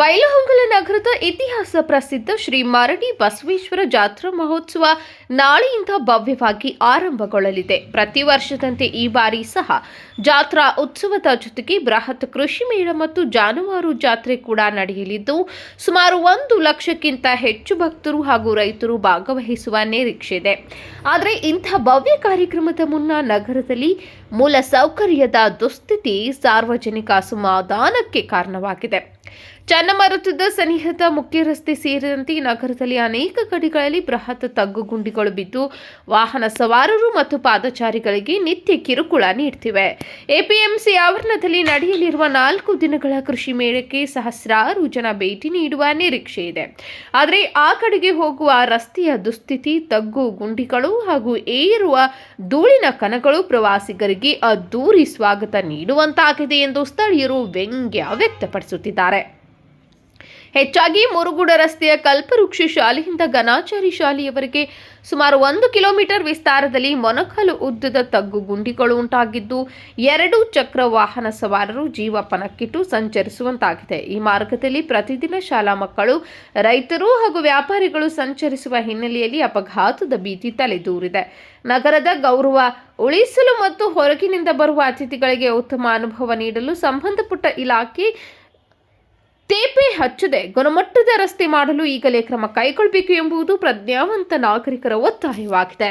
ಬೈಲಹೊಂಗಲ ನಗರದ ಇತಿಹಾಸ ಪ್ರಸಿದ್ಧ ಶ್ರೀ ಮರಡಿ ಬಸವೇಶ್ವರ ಜಾತ್ರಾ ಮಹೋತ್ಸವ ನಾಳೆಯಿಂದ ಭವ್ಯವಾಗಿ ಆರಂಭಗೊಳ್ಳಲಿದೆ. ಪ್ರತಿ ವರ್ಷದಂತೆ ಈ ಬಾರಿ ಸಹ ಜಾತ್ರಾ ಉತ್ಸವದ ಜೊತೆಗೆ ಬೃಹತ್ ಕೃಷಿ ಮೇಳ ಮತ್ತು ಜಾನುವಾರು ಜಾತ್ರೆ ಕೂಡ ನಡೆಯಲಿದ್ದು, ಸುಮಾರು ಒಂದು ಲಕ್ಷಕ್ಕಿಂತ ಹೆಚ್ಚು ಭಕ್ತರು ಹಾಗೂ ರೈತರು ಭಾಗವಹಿಸುವ ನಿರೀಕ್ಷೆ ಇದೆ. ಆದರೆ ಇಂಥ ಭವ್ಯ ಕಾರ್ಯಕ್ರಮದ ಮುನ್ನ ನಗರದಲ್ಲಿ ಮೂಲ ಸೌಕರ್ಯದ ದುಸ್ಥಿತಿ ಸಾರ್ವಜನಿಕ ಸಮಾಧಾನಕ್ಕೆ ಕಾರಣವಾಗಿದೆ. ಚನ್ನಮರುತದ ಸನಿಹದ ಮುಖ್ಯ ರಸ್ತೆ ಸೇರಿದಂತೆ ನಗರದಲ್ಲಿ ಅನೇಕ ಕಡೆಗಳಲ್ಲಿ ಬೃಹತ್ ತಗ್ಗು ಗುಂಡಿಗಳು ಬಿದ್ದು ವಾಹನ ಸವಾರರು ಮತ್ತು ಪಾದಚಾರಿಗಳಿಗೆ ನಿತ್ಯ ಕಿರುಕುಳ ನೀಡ್ತಿವೆ. ಎಪಿಎಂಸಿ ಆವರಣದಲ್ಲಿ ನಡೆಯಲಿರುವ ನಾಲ್ಕು ದಿನಗಳ ಕೃಷಿ ಮೇಳಕ್ಕೆ ಸಹಸ್ರಾರು ಜನ ಭೇಟಿ ನೀಡುವ ನಿರೀಕ್ಷೆ ಇದೆ. ಆದರೆ ಆ ಕಡೆಗೆ ಹೋಗುವ ರಸ್ತೆಯ ದುಸ್ಥಿತಿ, ತಗ್ಗು ಗುಂಡಿಗಳು ಹಾಗೂ ಏರುವ ಧೂಳಿನ ಕಣಗಳು ಪ್ರವಾಸಿಗರಿಗೆ ಅದ್ದೂರಿ ಸ್ವಾಗತ ನೀಡುವಂತಾಗಿದೆ ಎಂದು ಸ್ಥಳೀಯರು ವ್ಯಂಗ್ಯ ವ್ಯಕ್ತಪಡಿಸುತ್ತಿದ್ದಾರೆ. ಹೆಚ್ಚಾಗಿ ಮುರುಗುಡ ರಸ್ತೆಯ ಕಲ್ಪವೃಕ್ಷ ಶಾಲೆಯಿಂದ ಘನಾಚಾರಿ ಶಾಲೆಯವರೆಗೆ ಸುಮಾರು ಒಂದು ಕಿಲೋಮೀಟರ್ ವಿಸ್ತಾರದಲ್ಲಿ ಮೊನಕಲು ಉದ್ದದ ತಗ್ಗು ಗುಂಡಿಗಳು ಉಂಟಾಗಿದ್ದು, ಎರಡು ಚಕ್ರ ವಾಹನ ಸವಾರರು ಜೀವಪನಕ್ಕಿಟ್ಟು ಸಂಚರಿಸುವಂತಾಗಿದೆ. ಈ ಮಾರ್ಗದಲ್ಲಿ ಪ್ರತಿದಿನ ಶಾಲಾ ಮಕ್ಕಳು, ರೈತರು ಹಾಗೂ ವ್ಯಾಪಾರಿಗಳು ಸಂಚರಿಸುವ ಹಿನ್ನೆಲೆಯಲ್ಲಿ ಅಪಘಾತದ ಭೀತಿ ತಲೆದೂರಿದೆ. ನಗರದ ಗೌರವ, ಉಳಿಸಲು ಮತ್ತು ಹೊರಗಿನಿಂದ ಬರುವ ಅತಿಥಿಗಳಿಗೆ ಉತ್ತಮ ಅನುಭವ ನೀಡಲು ಸಂಬಂಧಪಟ್ಟ ಇಲಾಖೆ ಲೇಪೆ ಹಚ್ಚದೆ ಗುಣಮಟ್ಟದ ರಸ್ತೆ ಮಾಡಲು ಈಗಲೇ ಕ್ರಮ ಕೈಗೊಳ್ಳಬೇಕು ಎಂಬುದು ಪ್ರಜ್ಞಾವಂತ ನಾಗರಿಕರ ಒತ್ತಾಯವಾಗಿದೆ.